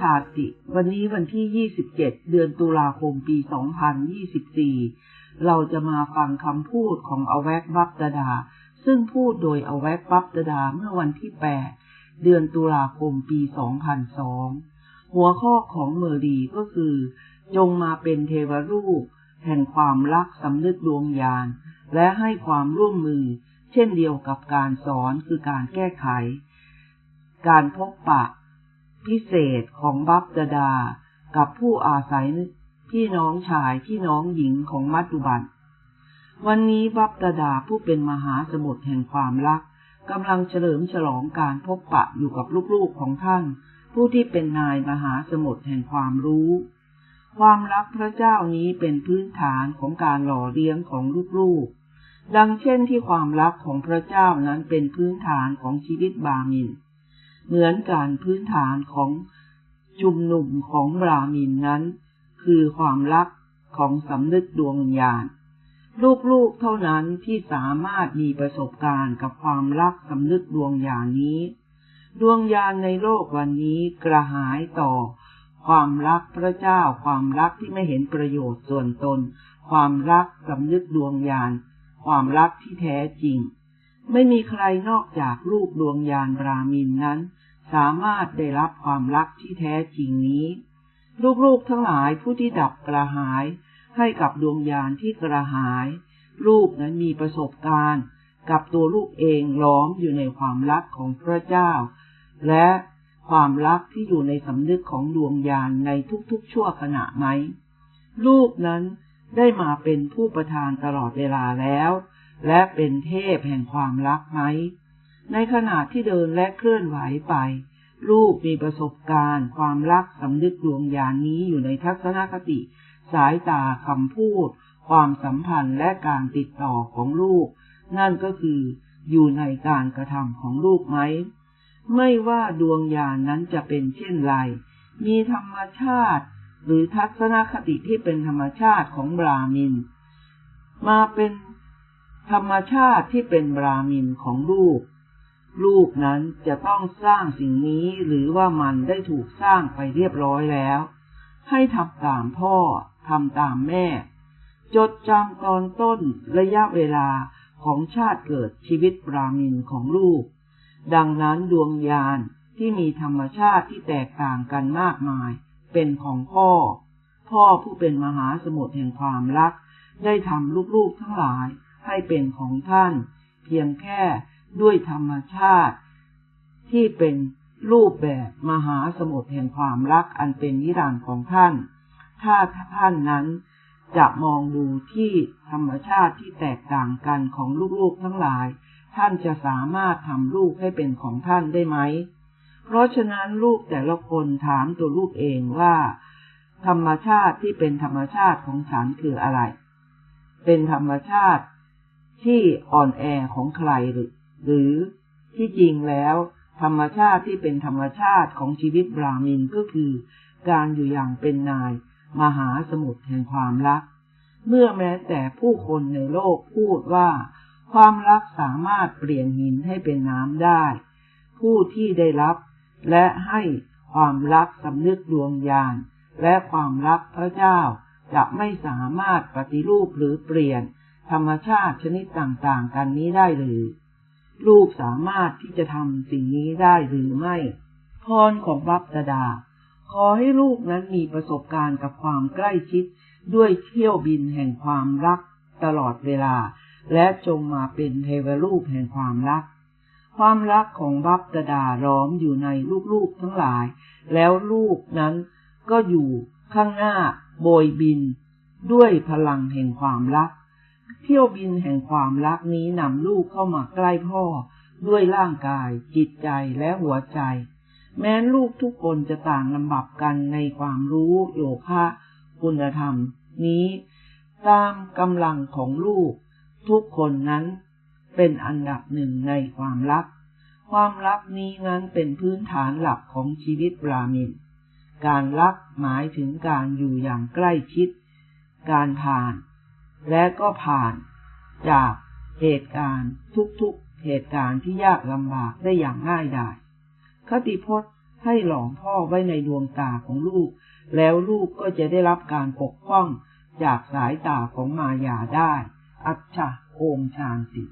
ชาติ วันนี้วันที่ 27 เดือนตุลาคมปี 2024 เราจะมาฟังคำพูดของอแวกบับดาดา ซึ่งพูดโดยอแวกบับดาดาเมื่อวันที่ 8 เดือนตุลาคมปี 2002 หัวข้อของเมอรีก็คือ จงมาเป็นเทวรูป แห่งความรักสำนึกดวงญาณ และให้ความร่วมมือ เช่นเดียวกับการสอนคือการแก้ไข การพบปะ พิเศษของบัพดาดา กับผู้อาศัยพี่น้องชายพี่น้องหญิงของมัจจุบัน วันนี้บัพดาดาผู้เป็นมหาสมุทรแห่งความรักกำลังเฉลิมฉลองการพบปะอยู่กับลูกๆของท่าน ผู้ที่เป็นนายมหาสมุทรแห่งความรู้ ความรักพระเจ้านี้เป็นพื้นฐานของการหล่อเลี้ยงของลูกๆ ดังเช่นที่ความรักของพระเจ้านั้นเป็นพื้นฐานของชีวิตบามิน เหมือนการพื้นฐานของชุมนุมของบรามินนั้น คือความรักของสำนึกดวงญาณ ลูกๆเท่านั้นที่สามารถมีประสบการณ์กับความรักสำนึกดวงญาณนี้ ดวงญาณในโลกวันนี้กระหายต่อ ความรักพระเจ้าความรักที่ไม่เห็นประโยชน์ส่วนตน ความรักสำนึกดวงญาณความรักที่แท้จริง ไม่มีใครนอกจากลูกดวงญาณบรามินนั้น สามารถได้รับความรักที่แท้จริงนี้ ลูกๆทั้งหลายผู้ที่ดับกระหาย ให้กับดวงญาณที่กระหาย ลูกนั้นมีประสบการณ์ กับตัวลูกเองล้อมอยู่ในความรักของพระเจ้า และความรักที่อยู่ในสำนึกของดวงญาณในทุกๆ ชั่วขณะไหม ลูกนั้นได้มาเป็นผู้ประทานตลอดเวลาแล้ว และเป็นเทพแห่งความรักไหม ในขณะที่เดินและเคลื่อนไหวไป ลูกมีประสบการณ์ ความรักสำนึกดวงญาณนี้อยู่ในทัศนคติ สายตาคำพูด ความสัมพันธ์และการติดต่อของลูก นั่นก็คือ อยู่ในการกระทำของลูกไหม ไม่ว่าดวงญาณนนั้นจะเป็นเช่นไร มีธรรมชาติ หรือทัศนคติที่เป็นธรรมชาติของบรามิน มาเป็นธรรมชาติที่เป็นบรามินของลูก ลูกนั้นจะต้องสร้างสิ่งนี้หรือว่ามันได้ถูกสร้างไปเรียบร้อยแล้ว ให้ทำตามพ่อทำตามแม่ จดจำตอนต้นระยะเวลาของชาติเกิดชีวิตปรามินของลูก ดังนั้นดวงญาณที่มีธรรมชาติที่แตกต่างกันมากมาย เป็นของพ่อ พ่อผู้เป็นมหาสมุทรแห่งความรัก ได้ทำลูกๆทั้งหลายให้เป็นของท่าน เพียงแค่ ด้วยธรรมชาติ ที่เป็นรูปแบบมหาสมุทรแห่งความรักอันเป็นนิรันดร์ของท่าน ถ้าท่านนั้นจะมองดูที่ธรรมชาติที่แตกต่างกันของลูกๆทั้งหลาย ท่านจะสามารถทำลูกให้เป็นของท่านได้ไหม เพราะฉะนั้นลูกแต่ละคนถามตัวลูกเองว่า ธรรมชาติที่เป็นธรรมชาติของฉันคืออะไร เป็นธรรมชาติที่อ่อนแอของใครหรือ หรือที่จริงแล้ว ธรรมชาติที่เป็นธรรมชาติของชีวิตบรามินก็คือ การอยู่อย่างเป็นนาย มหาสมุทรแห่งความรัก เมื่อแม้แต่ผู้คนในโลกพูดว่า ความรักสามารถเปลี่ยนหินให้เป็นน้ำได้ ผู้ที่ได้รับและให้ความรักสำนึกดวงญาณและความรักพระเจ้าจะไม่สามารถปฏิรูปหรือเปลี่ยน ธรรมชาติชนิดต่างๆ กันนี้ได้หรือ ลูกสามารถที่จะทำสิ่งนี้ได้หรือไม่ พรของบัพดา ขอให้ลูกนั้นมีประสบการณ์กับความใกล้ชิด ด้วยเที่ยวบินแห่งความรักตลอดเวลา และจงมาเป็นเทวรูปแห่งความรัก ความรักของบัพดาล้อมอยู่ในลูกๆทั้งหลาย แล้วลูกนั้นก็อยู่ข้างหน้าโบยบิน ด้วยพลังแห่งความรัก เที่ยวบินแห่งความรักนี้นำลูกเข้ามาใกล้พ่อ ด้วยร่างกาย จิตใจและหัวใจ แม้ลูกทุกคนจะต่างลำบับกันในความรู้โยคะคุณธรรม นี้ ตามกำลังของลูก ทุกคนนั้น เป็นอันดับหนึ่งในความรัก ความรักนี้นั้นเป็นพื้นฐานหลักของชีวิตบรามินการรักหมายถึงการอยู่อย่างใกล้ชิด การผ่าน และก็ผ่านจากเหตุการณ์ทุกๆเหตุการณ์ที่ยากลำบากได้อย่างง่ายดายคติพจน์ให้หลองพ่อไว้ในดวงตาของลูก แล้วลูกก็จะได้รับการปกป้องจากสายตาของมายาได้ อัจฉะโอมชานติ